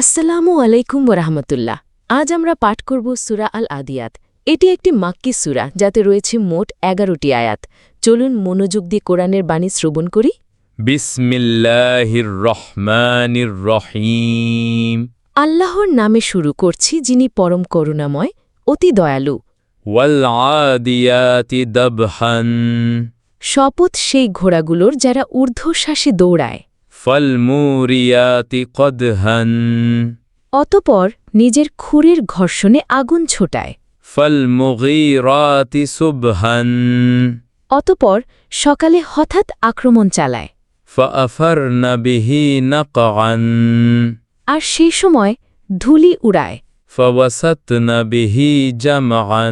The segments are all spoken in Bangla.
আসসালামু আলাইকুম ওরহামতুল্লাহ। আজ আমরা পাঠ করব সুরা আল আদিয়াত এটি একটি মাক্কি সুরা যাতে রয়েছে মোট এগারোটি আয়াত। চলুন মনোযোগ দিয়ে কোরআনের বাণী শ্রবণ করি। বিসমিল্লাহির রহমানির রহিম। আল্লাহর নামে শুরু করছি যিনি পরম করুণাময় অতি দয়ালু। শপথ সেই ঘোড়াগুলোর যারা ঊর্ধ্বশ্বাসে দৌড়ায়। ফল মুরিয়াতি কদহান অতপর নিজের খুরের ঘর্ষণে আগুন ছোটায় ফল মুগীরাতি সুবহান অতপর সকালে হঠাৎ আক্রমণ চালায় فأثرن به نقعا আর সেই সময় ধুলি উড়ায় فوسطن به جمعا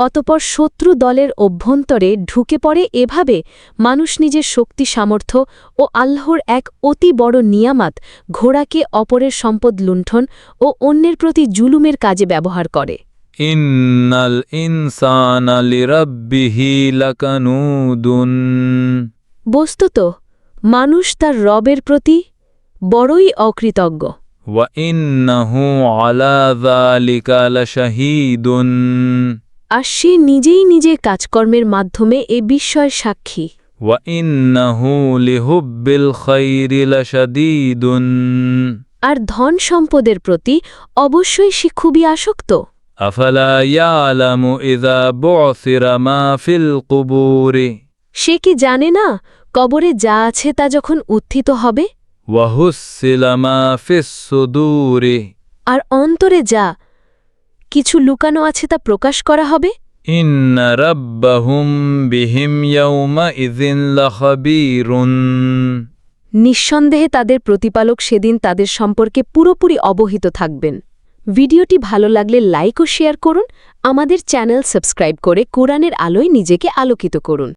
অতপর শত্রু দলের অভ্যন্তরে ঢুকে পড়ে এভাবে মানুষ নিজের শক্তি সামর্থ্য ও আল্লাহর এক অতি বড় নিয়ামাত ঘোড়াকে অপরের সম্পদ লুণ্ঠন ও অন্যের প্রতি জুলুমের কাজে ব্যবহার করে إن الإنسان لربه لكنود বস্তুত মানুষ তার রবের প্রতি বড়ই অকৃতজ্ঞ وإنه على ذلك لشهيد আর সে নিজেই নিজে কাজকর্মের মাধ্যমে এ বিস্ময়ের সাক্ষী। আর ধন সম্পদের প্রতি অবশ্যই সে খুবই আসক্ত। সে কি জানে না কবরে যা আছে তা যখন উত্থিত হবে? আর অন্তরে যা কিছু লুকানো আছে তা প্রকাশ করা হবে? নিঃসন্দেহে তাদের প্রতিপালক সেদিন তাদের সম্পর্কে পুরোপুরি অবহিত থাকবেন। ভিডিওটি ভালো লাগলে লাইক ও শেয়ার করুন। আমাদের চ্যানেল সাবস্ক্রাইব করে কোরআনের আলোয় নিজেকে আলোকিত করুন।